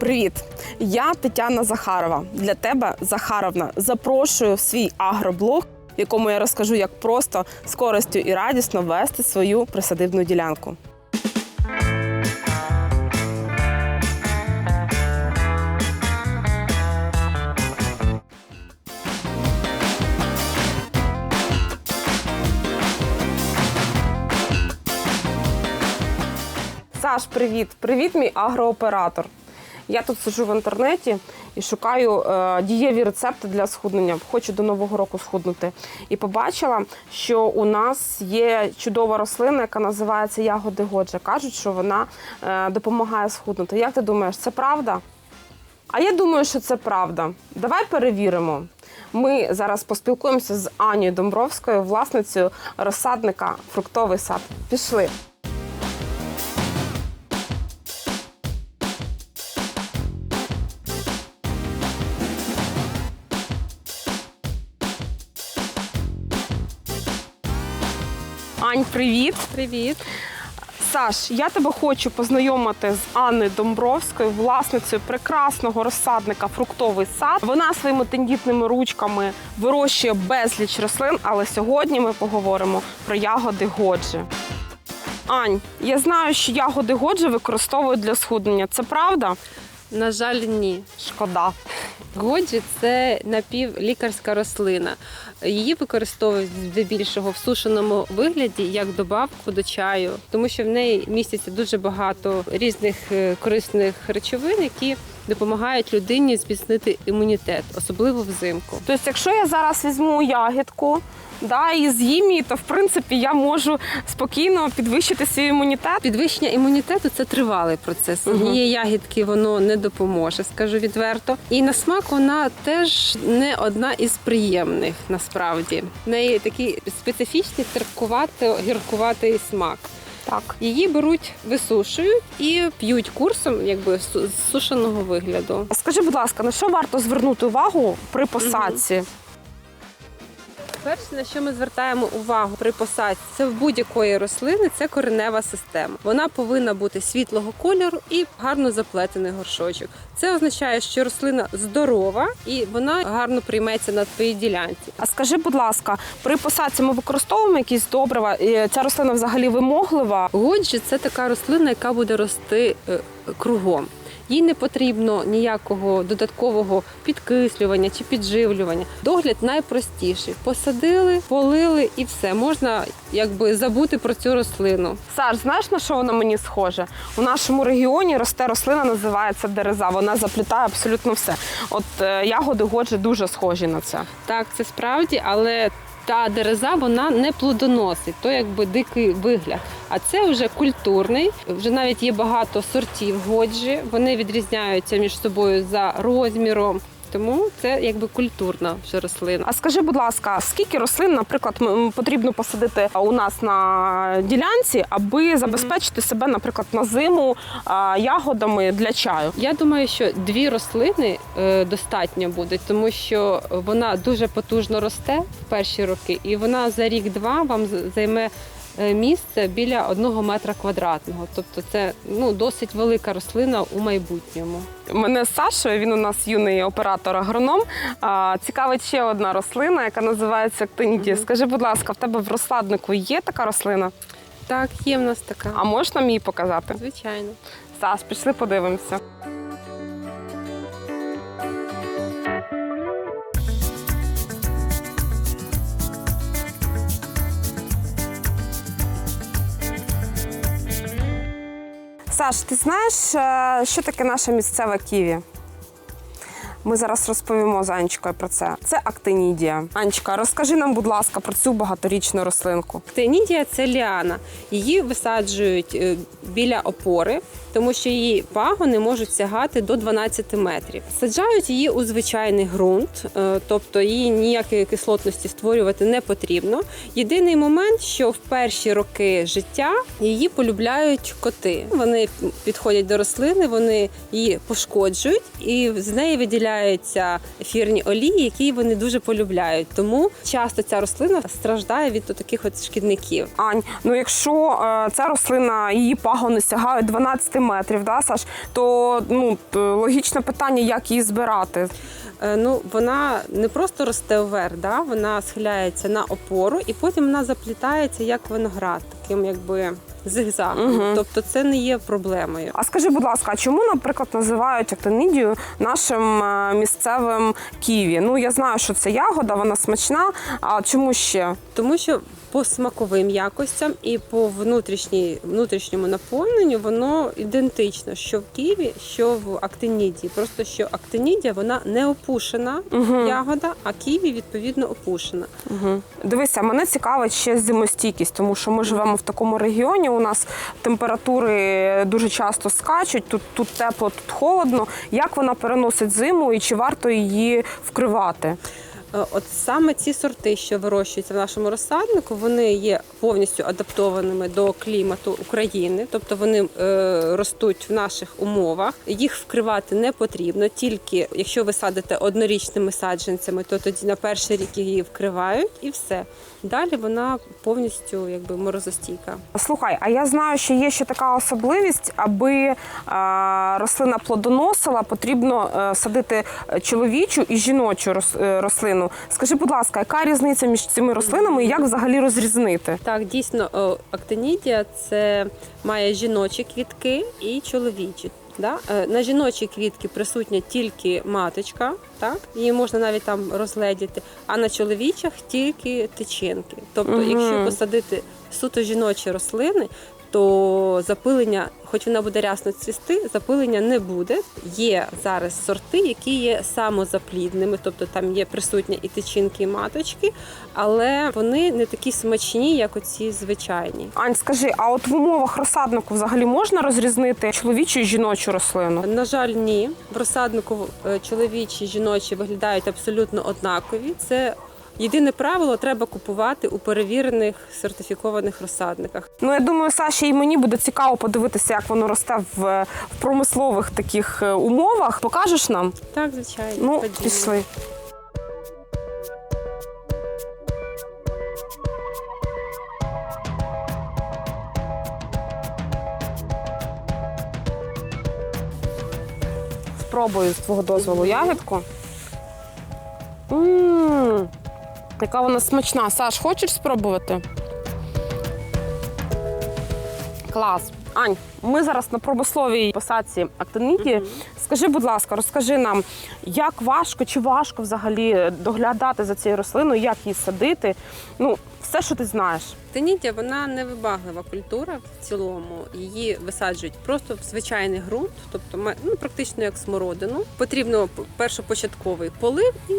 Привіт! Я Тетяна Захарова. Для тебе Захаровна запрошую в свій агроблог, в якому я розкажу, як просто з користю і радісно вести свою присадибну ділянку. Саш, привіт! Привіт, мій агрооператор. Я тут сиджу в інтернеті і шукаю е, дієві рецепти для схуднення. Хочу до нового року схуднути. І побачила, що у нас є чудова рослина, яка називається ягоди Годжа. Кажуть, що вона е, допомагає схуднути. Як ти думаєш, це правда? А я думаю, що це правда. Давай перевіримо. Ми зараз поспілкуємося з Анією Домбровською, власницею розсадника Фруктовий сад. Пішли. Ань, привіт! Привіт. Саш, я тебе хочу познайомити з Анною Домбровською, власницею прекрасного розсадника фруктовий сад. Вона своїми тендітними ручками вирощує безліч рослин, але сьогодні ми поговоримо про ягоди годжі. Ань, я знаю, що ягоди годжі використовують для схуднення. Це правда? На жаль, ні. Шкода. Годжі це напівлікарська рослина. Її використовують здебільшого в сушеному вигляді як добавку до чаю, тому що в неї міститься дуже багато різних е, корисних речовин, які допомагають людині зміцнити імунітет, особливо взимку. Тобто, якщо я зараз візьму ягідку да, і з'їм її, то в принципі я можу спокійно підвищити свій імунітет. Підвищення імунітету це тривалий процес. Однієї ягідки воно не допоможе, скажу відверто. І на смак вона теж не одна із приємних насправді. В неї такий специфічний терпкувато гіркуватий смак. Так. Її беруть, висушують і п'ють курсом, якби з сушеного вигляду. Скажи, будь ласка, на що варто звернути увагу при посадці? Перше, на що ми звертаємо увагу при посадці, це в будь-якої рослини це коренева система. Вона повинна бути світлого кольору і гарно заплетений горшочок. Це означає, що рослина здорова і вона гарно прийметься на твоїй ділянці. А скажи, будь ласка, при посадці ми використовуємо якісь добрива? І Ця рослина взагалі вимоглива? Годжі це така рослина, яка буде рости е, кругом. Їй не потрібно ніякого додаткового підкислювання чи підживлювання. Догляд найпростіший. Посадили, полили і все. Можна якби забути про цю рослину. Саш, знаєш на що вона мені схоже? У нашому регіоні росте рослина, називається дереза. Вона заплітає абсолютно все. От е, ягоди годжі дуже схожі на це. Так, це справді, але та дереза вона не плодоносить, то якби дикий вигляд. А це вже культурний. Вже навіть є багато сортів годжі. Вони відрізняються між собою за розміром. Тому це якби культурна вже рослина. А скажи, будь ласка, скільки рослин, наприклад, потрібно посадити у нас на ділянці, аби забезпечити себе, наприклад, на зиму ягодами для чаю? Я думаю, що дві рослини е, достатньо буде, тому що вона дуже потужно росте в перші роки, і вона за рік-два вам займе місце біля одного метра квадратного. Тобто це ну досить велика рослина у майбутньому. Мене з Сашою, він у нас юний оператор-агроном. А, цікавить ще одна рослина, яка називається актинідія. Скажи, будь ласка, в тебе в розсаднику є така рослина? Так, є в нас така. А можеш нам її показати? Звичайно. Саш, пішли подивимося. Саш, ти знаєш, е, що таке наша місцева ківі? Ми зараз розповімо з Анечкою про це. Це актинідія. Анечка, розкажи нам, будь ласка, про цю багаторічну рослинку. Актинідія це ліана. Її висаджують е, біля опори, тому що її пагони можуть сягати до 12 метрів. Саджають її у звичайний ґрунт, е, тобто її ніякої кислотності створювати не потрібно. Єдиний момент, що в перші роки життя її полюбляють коти. Вони підходять до рослини, вони її пошкоджують, і з неї виділяються ефірні олії, які вони дуже полюбляють. Тому часто ця рослина страждає від таких от шкідників. Ань, ну якщо е, ця рослина, її пагони сягають 12 метрів, метрів, да, Саш, то ну, логічне питання, як її збирати. Е, Ну, вона не просто росте вверх, да? вона схиляється на опору і потім вона заплітається як виноград, таким якби зигзагом. Мгм. Тобто це не є проблемою. А скажи, будь ласка, чому, наприклад, називають актинидію нашим е, місцевим ківі? Ну, я знаю, що це ягода, вона смачна. А чому ще? Тому що по смаковим якостям і по внутрішній, внутрішньому наповненню воно ідентично, що в ківі, що в актинідії. Просто що актинідія вона не опушена ягода, а ківі відповідно опушена. Угу. Дивися, мене цікавить ще зимостійкість, тому що ми живемо в такому регіоні. У нас температури дуже часто скачуть. Тут, тут тепло, тут холодно. Як вона переносить зиму і чи варто її вкривати? Е, От саме ці сорти, що вирощуються в нашому розсаднику, вони є повністю адаптованими до клімату України, тобто вони е, ростуть в наших умовах. Їх вкривати не потрібно, тільки якщо ви садите однорічними саджанцями, то тоді на перший рік її вкривають і все. Далі вона повністю якби морозостійка. Слухай, а я знаю, що є ще така особливість, аби е, рослина плодоносила, потрібно е, садити чоловічу і жіночу рос- е, рослину. Скажи, будь ласка, яка різниця між цими рослинами і як взагалі розрізнити? Так, дійсно, актинідія це має жіночі квітки і чоловічі. Да? Е, На жіночі квітки присутня тільки маточка, так? її можна навіть там розгледіти, а на чоловічих тільки тичинки. Тобто, угу. якщо посадити суто жіночі рослини, то запилення, хоч вона буде рясно цвісти, запилення не буде. Є зараз сорти, які є самозаплідними, тобто там є присутні і тичинки, і маточки, але вони не такі смачні, як оці звичайні. Ань, скажи, а от в умовах розсаднику взагалі можна розрізнити чоловічу і жіночу рослину? На жаль, ні. В розсаднику е, чоловічі і жіночі виглядають абсолютно однакові. Це єдине правило треба купувати у перевірених сертифікованих розсадниках. Ну я думаю, Саші і мені буде цікаво подивитися, як воно росте в, в промислових таких е, умовах. Покажеш нам? Так, звичайно. Ну, Ходімо. пішли. Спробую з твого дозволу ягідку. Мм, яка вона смачна. Саш, хочеш спробувати? Клас. Ань, ми зараз на промисловій посадці актиніті. Скажи, будь ласка, розкажи нам, як важко чи важко взагалі доглядати за цією рослиною, як її садити? Ну, все, що ти знаєш. Тенідія, вона невибаглива культура в цілому. Її висаджують просто в звичайний ґрунт, тобто ну, практично як смородину. Потрібно першопочатковий полив і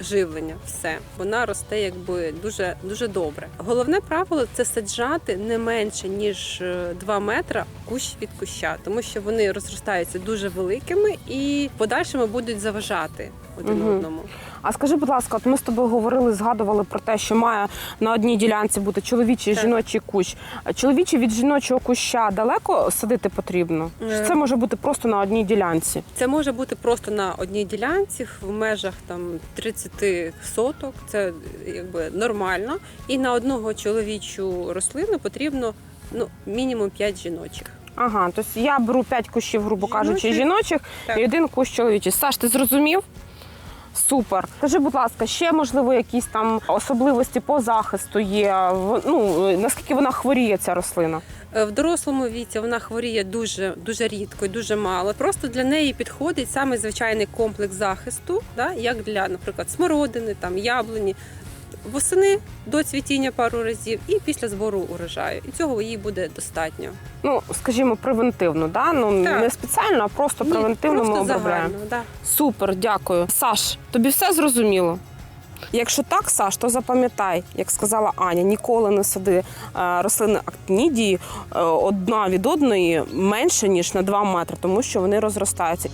живлення. Все вона росте якби дуже дуже добре. Головне правило це саджати не менше ніж 2 метра кущ від куща, тому що вони розростаються дуже великими і в подальшому будуть заважати один Мгм. одному. А скажи, будь ласка, от ми з тобою говорили, згадували про те, що має на одній ділянці бути чоловічий і Так. жіночий кущ. Чоловічий від жіночого куща далеко садити потрібно? Чи Е. це може бути просто на одній ділянці? Це може бути просто на одній ділянці в межах там 30 соток. Це якби нормально. І на одного чоловічу рослину потрібно ну мінімум 5 жіночих. Ага, тобто я беру 5 кущів, грубо кажучи, Жіночих. жіночих Так. і один кущ чоловічий. Саш, ти зрозумів? Супер. Скажи, будь ласка, ще можливо якісь там особливості по захисту є. Ну наскільки вона хворіє, ця рослина? Е, В дорослому віці вона хворіє дуже дуже рідко і дуже мало. Просто для неї підходить саме звичайний комплекс захисту, да, як для, наприклад, смородини, там яблуні. Восени до цвітіння пару разів і після збору урожаю. І цього їй буде достатньо. Ну, скажімо, превентивно, да? ну Так. не спеціально, а просто Ні, превентивно просто ми обробляємо. загально, да. Супер, дякую. Саш, тобі все зрозуміло? Якщо так, Саш, то запам'ятай, як сказала Аня, ніколи не сади е, рослини актинідії е, одна від одної менше, ніж на 2 метри, тому що вони розростаються.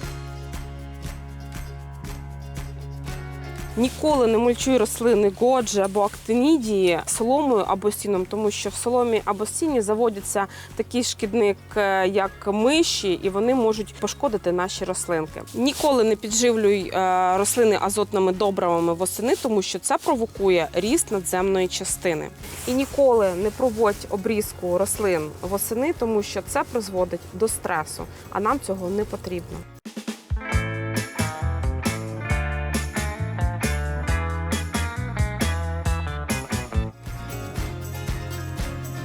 Ніколи не мульчуй рослини годжі або актинідії соломою або сіном, тому що в соломі або сіні заводяться такий шкідник, е, як миші, і вони можуть пошкодити наші рослинки. Ніколи не підживлюй е, рослини азотними добривами восени, тому що це провокує ріст надземної частини. І ніколи не проводь обрізку рослин восени, тому що це призводить до стресу, а нам цього не потрібно.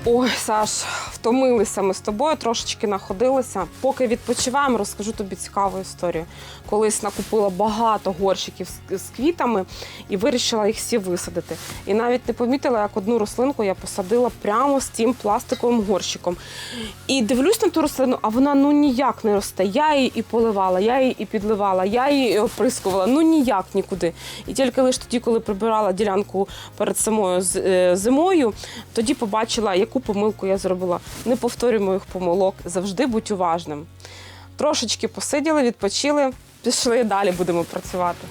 Ой, Саш, втомилися ми з тобою, трошечки находилися. Поки відпочиваємо, розкажу тобі цікаву історію. Колись накупила багато горщиків з, квітами і вирішила їх всі висадити. І навіть не помітила, як одну рослинку я посадила прямо з тим пластиковим горщиком. І дивлюсь на ту рослину, а вона ну ніяк не росте. Я її і поливала, я її і підливала, я її оприскувала. Ну ніяк нікуди. І тільки лише тоді, коли прибирала ділянку перед самою е, зимою, тоді побачила, яку помилку я зробила. Не повторюй моїх помилок, завжди будь уважним. Трошечки посиділи, відпочили, пішли далі будемо працювати.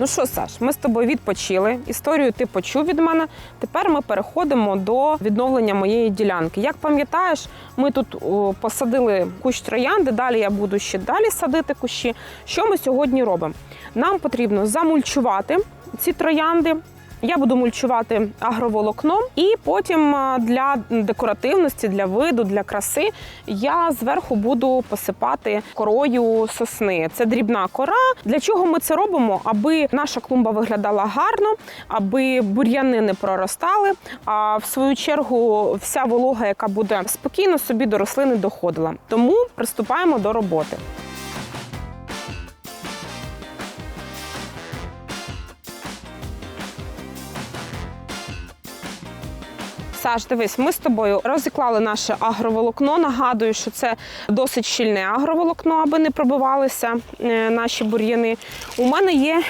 Ну що, Саш, ми з тобою відпочили. Історію ти почув від мене. Тепер ми переходимо до відновлення моєї ділянки. Як пам'ятаєш, ми тут посадили кущ троянди. Далі я буду ще далі садити кущі. Що ми сьогодні робимо? Нам потрібно замульчувати ці троянди. Я буду мульчувати агроволокном, і потім для декоративності, для виду, для краси я зверху буду посипати корою сосни. Це дрібна кора. Для чого ми це робимо? Аби наша клумба виглядала гарно, аби бур'яни не проростали. А в свою чергу вся волога, яка буде спокійно собі до рослини доходила. Тому приступаємо до роботи. Саш, дивись, ми з тобою розіклали наше агроволокно. Нагадую, що це досить щільне агроволокно, аби не пробивалися е, наші бур'яни. У мене є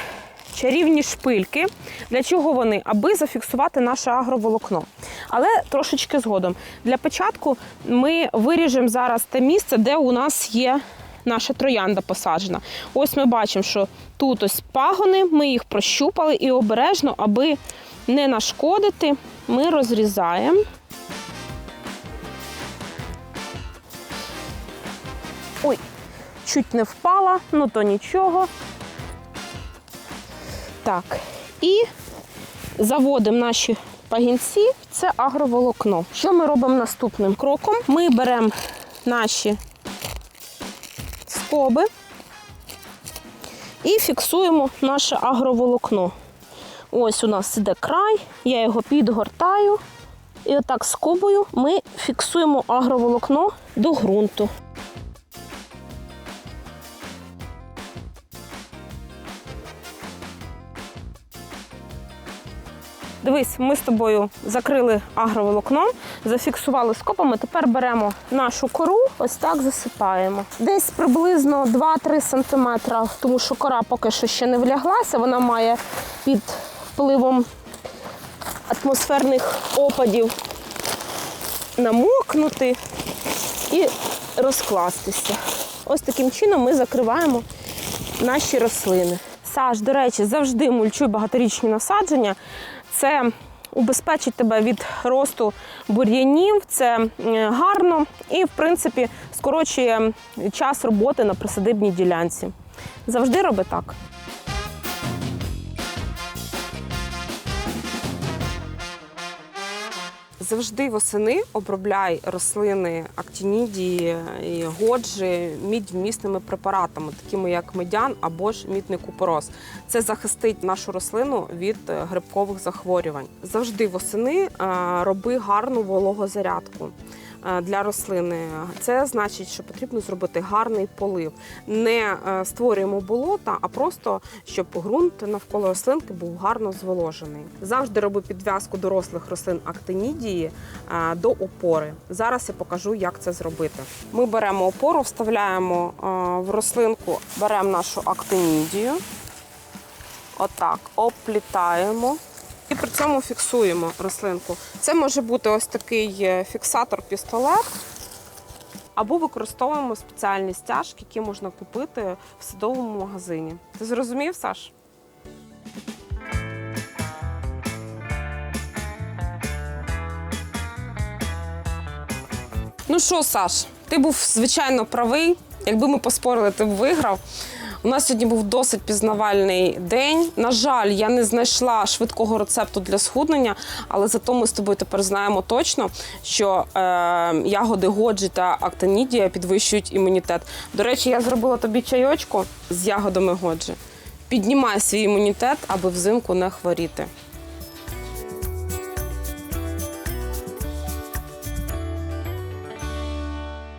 чарівні шпильки. Для чого вони? Аби зафіксувати наше агроволокно. Але трошечки згодом. Для початку ми виріжемо зараз те місце, де у нас є. Наша троянда посаджена. Ось ми бачимо, що тут ось пагони, ми їх прощупали і обережно, аби не нашкодити, ми розрізаємо. Ой, чуть не впала, ну то нічого. Так, і заводимо наші пагінці це агроволокно. Що ми робимо наступним кроком? Ми беремо наші скоби і фіксуємо наше агроволокно. Ось у нас іде край, я його підгортаю. І отак скобою ми фіксуємо агроволокно до ґрунту. Дивись, ми з тобою закрили агроволокном, зафіксували скопами. Тепер беремо нашу кору, ось так засипаємо. Десь приблизно 2-3 см, тому що кора поки що ще не вляглася, вона має під впливом атмосферних опадів намокнути і розкластися. Ось таким чином ми закриваємо наші рослини. Саш, до речі, завжди мульчуй багаторічні насадження. Це убезпечить тебе від росту бур'янів, це гарно і, в принципі, скорочує час роботи на присадибній ділянці. Завжди роби так. Завжди восени обробляй рослини актінідії і годжі мідьмісними препаратами, такими як медян або ж мідний купорос. Це захистить нашу рослину від е, грибкових захворювань. Завжди восени е, роби гарну вологозарядку. Е, Для рослини це значить, що потрібно зробити гарний полив. Не е, створюємо болота, а просто щоб ґрунт навколо рослинки був гарно зволожений. Завжди роби підв'язку дорослих рослин актинідії е, до опори. Зараз я покажу, як це зробити. Ми беремо опору, вставляємо в рослинку, беремо нашу актинідію. Отак, оплітаємо. І при цьому фіксуємо рослинку. Це може бути ось такий е, фіксатор-пістолет, або використовуємо спеціальні стяжки, які можна купити в садовому магазині. Ти зрозумів, Саш? Ну що, Саш, ти був звичайно правий. Якби ми поспорили, ти б виграв. У нас сьогодні був досить пізнавальний день. На жаль, я не знайшла швидкого рецепту для схуднення, але зато ми з тобою тепер знаємо точно, що е, ягоди годжі та актинідія підвищують імунітет. До речі, я зробила тобі чайочку з ягодами годжі. Піднімай свій імунітет, аби взимку не хворіти.